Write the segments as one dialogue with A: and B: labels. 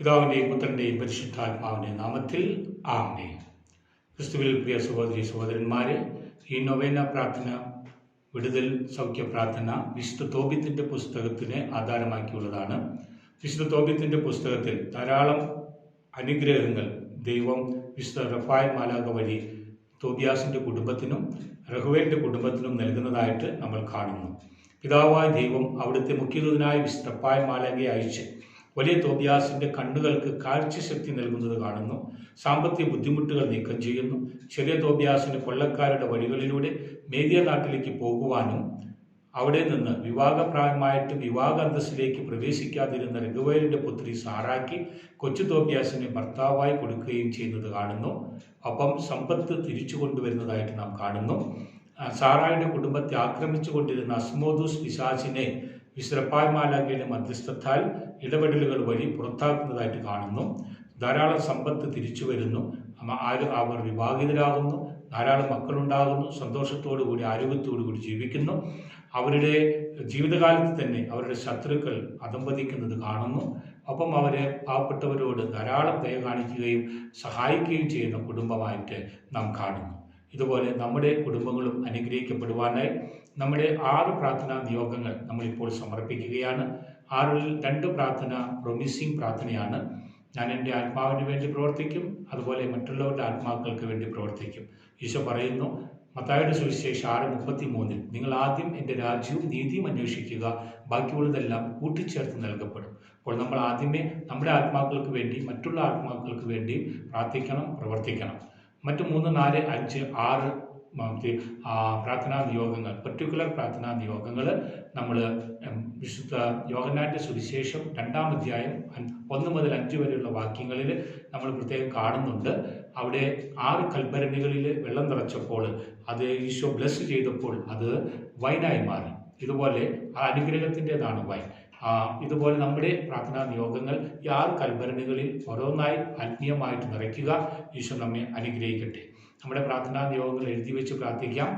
A: പിതാവിന്റെയും പുത്രന്റെയും പരിശുദ്ധാത്മാവിന്റെ നാമത്തിൽ ആമേ ക്രിസ്തുവിൽ പ്രിയ സഹോദരി സഹോദരന്മാരെ ഈ നൊവേന പ്രാർത്ഥന വിടുതൽ സൗഖ്യ പ്രാർത്ഥന വിശുദ്ധ തോബിത്തിന്റെ പുസ്തകത്തിനെ ആധാരമാക്കിയുള്ളതാണ്. വിശുദ്ധ തോബിത്തിന്റെ പുസ്തകത്തിൽ ധാരാളം അനുഗ്രഹങ്ങൾ ദൈവം വിശുദ്ധ റഫായ മാലാക വഴി തോബിയാസിന്റെ കുടുംബത്തിനും റഹുവേലിന്റെ കുടുംബത്തിനും നൽകുന്നതായിട്ട് നമ്മൾ കാണുന്നു. പിതാവായ ദൈവം അവിടുത്തെ മുഖ്യദൂതനായ വിശുദ്ധ റഫായ മാലാകയെ അയച്ച് വലിയ തോബിയാസിന്റെ കണ്ണുകൾക്ക് കാഴ്ചശക്തി നൽകുന്നത് കാണുന്നു. സാമ്പത്തിക ബുദ്ധിമുട്ടുകൾ നീക്കം ചെയ്യുന്നു. ചെറിയ തോബിയാസിന് കൊള്ളക്കാരുടെ വഴികളിലൂടെ മേദിയ നാട്ടിലേക്ക് പോകുവാനും അവിടെ നിന്ന് വിവാഹപ്രായമായിട്ട് വിവാഹ അന്തസ്സിലേക്ക് പ്രവേശിക്കാതിരുന്ന രഘുവേലിന്റെ പുത്രി സാറാക്കി കൊച്ചു തോബിയാസിനെ ഭർത്താവായി കൊടുക്കുകയും ചെയ്യുന്നത് കാണുന്നു. ഒപ്പം സമ്പത്ത് തിരിച്ചു കൊണ്ടുവരുന്നതായിട്ട് നാം കാണുന്നു. സാറായുടെ കുടുംബത്തെ ആക്രമിച്ചു കൊണ്ടിരുന്ന അസ്മോദൂസ് പിശാചിനെ വിശ്രപ്പായ് മാലാഖയുടെ മധ്യസ്ഥത്താൽ ഇടപെടലുകൾ വഴി പുറത്താക്കുന്നതായിട്ട് കാണുന്നു. ധാരാളം സമ്പത്ത് തിരിച്ചു വരുന്നു. അവർ വിവാഹിതരാകുന്നു. ധാരാളം മക്കളുണ്ടാകുന്നു. ആരോഗ്യത്തോടു കൂടി ജീവിക്കുന്നു. അവരുടെ ജീവിതകാലത്ത് തന്നെ അവരുടെ ശത്രുക്കൾ അധംപതിക്കുന്നത് കാണുന്നു. ഒപ്പം അവരെ പാവപ്പെട്ടവരോട് ധാരാളം ദയ കാണിക്കുകയും സഹായിക്കുകയും ചെയ്യുന്ന കുടുംബമായിട്ട് നാം കാണുന്നു. ഇതുപോലെ നമ്മുടെ കുടുംബങ്ങളും അനുഗ്രഹിക്കപ്പെടുവാനായി നമ്മുടെ ആറ് പ്രാർത്ഥനാ നിയോഗങ്ങൾ നമ്മളിപ്പോൾ സമർപ്പിക്കുകയാണ്. ആറിൽ രണ്ട് പ്രാർത്ഥന പ്രൊമിസിങ് പ്രാർത്ഥനയാണ്. ഞാൻ എന്റെ ആത്മാവിന് വേണ്ടി പ്രവർത്തിക്കും അതുപോലെ മറ്റുള്ളവരുടെ ആത്മാക്കൾക്ക് വേണ്ടി പ്രവർത്തിക്കും. ഈശോ പറയുന്നു മത്തായുടെ സുവിശേഷം ആറ് മുപ്പത്തി മൂന്നിൽ നിങ്ങൾ ആദ്യം എന്റെ രാജ്യവും നീതിയും അന്വേഷിക്കുക ബാക്കിയുള്ളതെല്ലാം കൂട്ടിച്ചേർത്ത് നൽകപ്പെടും. അപ്പോൾ നമ്മൾ ആദ്യമേ നമ്മുടെ ആത്മാക്കൾക്ക് വേണ്ടി മറ്റുള്ള ആത്മാക്കൾക്ക് വേണ്ടി പ്രാർത്ഥിക്കണം പ്രവർത്തിക്കണം. മറ്റ് മൂന്ന് നാല് അഞ്ച് ആറ് പ്രാർത്ഥനാ നിയോഗങ്ങൾ. പർട്ടിക്കുലർ പ്രാർത്ഥനാ നിയോഗങ്ങൾ നമ്മൾ വിശുദ്ധ യോഗനാറ്റ സുവിശേഷം രണ്ടാം അധ്യായം ഒന്ന് മുതൽ അഞ്ച് വരെയുള്ള വാക്യങ്ങളിൽ നമ്മൾ പ്രത്യേകം കാണുന്നുണ്ട്. അവിടെ ആറ് കൽഭരണികളിൽ വെള്ളം നിറച്ചപ്പോൾ അത് ഈശോ ബ്ലസ് ചെയ്തപ്പോൾ അത് വൈനായി മാറി. ഇതുപോലെ ആ അനുഗ്രഹത്തിന്റെതാണ് വൈൻ. ഇതുപോലെ നമ്മുടെ പ്രാർത്ഥനാ നിയോഗങ്ങൾ ഈ ആറ് കൽഭരണികളിൽ ഓരോന്നായി ആത്മീയമായിട്ട് നിറയ്ക്കുക. ഈശോ നമ്മെ അനുഗ്രഹിക്കട്ടെ. നമ്മുടെ പ്രാർത്ഥനാ നിയോഗങ്ങൾ എഴുതി വെച്ച് പ്രാർത്ഥിക്കാം.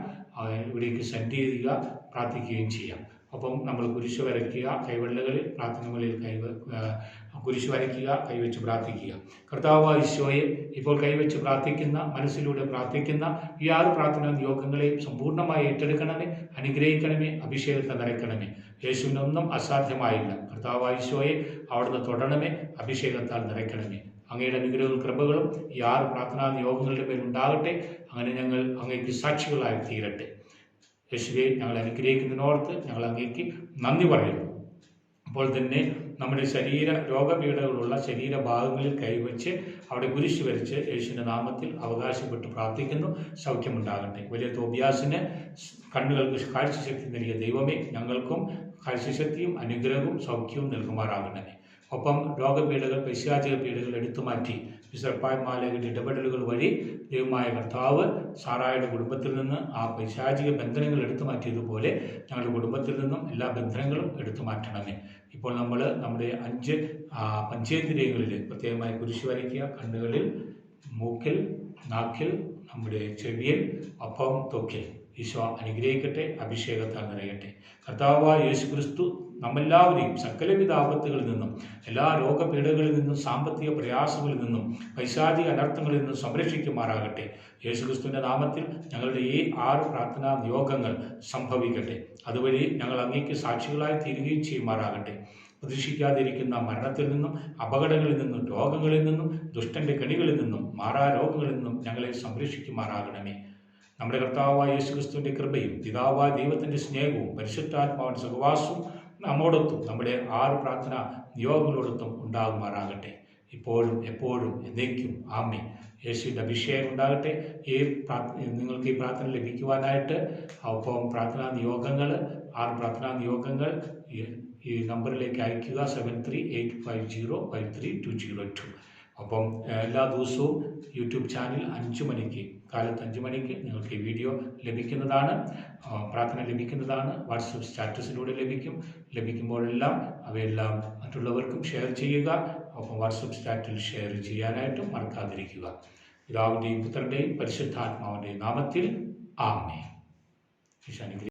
A: ഇവിടേക്ക് സെൻഡ് ചെയ്യുക. പ്രാർത്ഥിക്കുകയും ചെയ്യാം. അപ്പം നമ്മൾ കുരിശ് വരയ്ക്കുക കൈവെള്ളകളിൽ പ്രാർത്ഥനകളിൽ കൈ കുരിശ് വരയ്ക്കുക കൈവച്ച് പ്രാർത്ഥിക്കുക. കർത്താവ് ഈശോയെ ഇപ്പോൾ കൈവച്ച് പ്രാർത്ഥിക്കുന്ന മനസ്സിലൂടെ പ്രാർത്ഥിക്കുന്ന ഈ ആറ് പ്രാർത്ഥനാ യോഗങ്ങളെയും സമ്പൂർണമായി ഏറ്റെടുക്കണമേ അനുഗ്രഹിക്കണമേ അഭിഷേകത്തെ നിറയ്ക്കണമേ. യേശുവിനൊന്നും അസാധ്യമായില്ല. കർത്താവ് ഈശോയെ അവിടുന്ന് തൊടണമേ അഭിഷേകത്താൽ നിറയ്ക്കണമേ. അങ്ങയുടെ അനുഗ്രഹവും കൃപകളും ഈ ആറ് പ്രാർത്ഥനാ യോഗങ്ങളുടെ മേൽ ഉണ്ടാകട്ടെ. അങ്ങനെ ഞങ്ങൾ അങ്ങേക്ക് സാക്ഷികളായി തീരട്ടെ. യേശുവെ ഞങ്ങൾ അനുഗ്രഹിക്കുന്നതിനോർത്ത് ഞങ്ങൾ അങ്ങേക്ക് നന്ദി പറയുന്നു. അപ്പോൾ തന്നെ നമ്മുടെ ശരീര രോഗപീഠകളുള്ള ശരീരഭാഗങ്ങളിൽ കൈവച്ച് അവിടെ കുരിശ് വരച്ച് യേശുവിന്റെ നാമത്തിൽ അവകാശപ്പെട്ട് പ്രാർത്ഥിക്കുന്നു. സൗഖ്യമുണ്ടാകട്ടെ വലിയ തോബ്യാസിന് കണ്ണുകൾക്ക് കാഴ്ചശക്തി നൽകിയ ദൈവമേ ഞങ്ങൾക്കും കാഴ്ചശക്തിയും അനുഗ്രഹവും സൗഖ്യവും നൽകുമാറാകണമേ ഒപ്പം രോഗപീഠകൾ പൈശാചിക പീഠകൾ എടുത്തു മാറ്റി വിസർപ്പായ് മാലയുടെ ഇടപെടലുകൾ വഴി ദൈവമായ കർത്താവ് സാറായുടെ കുടുംബത്തിൽ നിന്ന് ആ പൈശാചിക ബന്ധനങ്ങൾ എടുത്തു മാറ്റിയതുപോലെ ഞങ്ങളുടെ കുടുംബത്തിൽ നിന്നും എല്ലാ ബന്ധനങ്ങളും എടുത്തു മാറ്റണമേ. ഇപ്പോൾ നമ്മൾ നമ്മുടെ അഞ്ച് പഞ്ചേന്ദ്രിയങ്ങളിൽ പ്രത്യേകമായി കുരിശു വരയ്ക്കുക കണ്ണുകളിൽ മൂക്കിൽ നാക്കിൽ നമ്മുടെ ചെവിയിൽ അപ്പം തൊക്കിൽ. ഈശോ അനുഗ്രഹിക്കട്ടെ അഭിഷേകത്താൽ നിറയട്ടെ. കർത്താവായ യേശു ക്രിസ്തു നമ്മെല്ലാവരെയും സകലവിധ ആപത്തുകളിൽ നിന്നും എല്ലാ രോഗപീഠകളിൽ നിന്നും സാമ്പത്തിക പ്രയാസങ്ങളിൽ നിന്നും പൈശാചിക അനർത്ഥങ്ങളിൽ നിന്നും സംരക്ഷിക്കുമാറാകട്ടെ. യേശുക്രിസ്തുവിന്റെ നാമത്തിൽ ഞങ്ങളുടെ ഈ ആറ് പ്രാർത്ഥനാ നിയോഗങ്ങൾ സംഭവിക്കട്ടെ. അതുവഴി ഞങ്ങൾ അങ്ങേക്ക് സാക്ഷികളായി തീരുകയും ചെയ്യുമാറാകട്ടെ. പ്രതീക്ഷിക്കാതിരിക്കുന്ന മരണത്തിൽ നിന്നും അപകടങ്ങളിൽ നിന്നും രോഗങ്ങളിൽ നിന്നും ദുഷ്ടന്റെ കെണികളിൽ നിന്നും മാറാ രോഗങ്ങളിൽ നിന്നും ഞങ്ങളെ സംരക്ഷിക്കുമാറാകണമേ. നമ്മുടെ കർത്താവായ യേശുക്രിസ്തുവിന്റെ കൃപയും പിതാവായ ദൈവത്തിന്റെ സ്നേഹവും പരിശുദ്ധാത്മാവിന്റെ സഹവാസവും നമ്മോടൊത്തും നമ്മുടെ ആറ് പ്രാർത്ഥന നിയോഗങ്ങളോടൊത്തും ഉണ്ടാകുമാറാകട്ടെ. ഇപ്പോഴും എപ്പോഴും എന്നേക്കും ആമേ യേശുവിന്റെ അഭിഷേകം ഉണ്ടാകട്ടെ. ഈ നിങ്ങൾക്ക് ഈ പ്രാർത്ഥന ലഭിക്കുവാനായിട്ട് ഒപ്പം പ്രാർത്ഥനാ നിയോഗങ്ങൾ ആറ് പ്രാർത്ഥനാ നിയോഗങ്ങൾ ഈ നമ്പറിലേക്ക് അയയ്ക്കുക. Seven three eight five zero five three two zero two അപ്പം എല്ലാ ദിവസവും യൂട്യൂബ് ചാനൽ അഞ്ചു മണിക്ക് കാലത്ത് അഞ്ചു മണിക്ക് നിങ്ങൾക്ക് ഈ വീഡിയോ ലഭിക്കുന്നതാണ്. പ്രാർത്ഥന ലഭിക്കുന്നതാണ്. വാട്സപ്പ് സ്റ്റാറ്റസിലൂടെ ലഭിക്കും. ലഭിക്കുമ്പോഴെല്ലാം അവയെല്ലാം മറ്റുള്ളവർക്കും ഷെയർ ചെയ്യുക. അപ്പം വാട്സപ്പ് സ്റ്റാറ്റിൽ ഷെയർ ചെയ്യാനായിട്ടും മറക്കാതിരിക്കുക. പിതാവിന്റെയും പുത്രന്റെയും പരിശുദ്ധാത്മാവിന്റെയും നാമത്തിൽ ആമേ ഈശോ അനുഗ്രഹിക്കട്ടെ.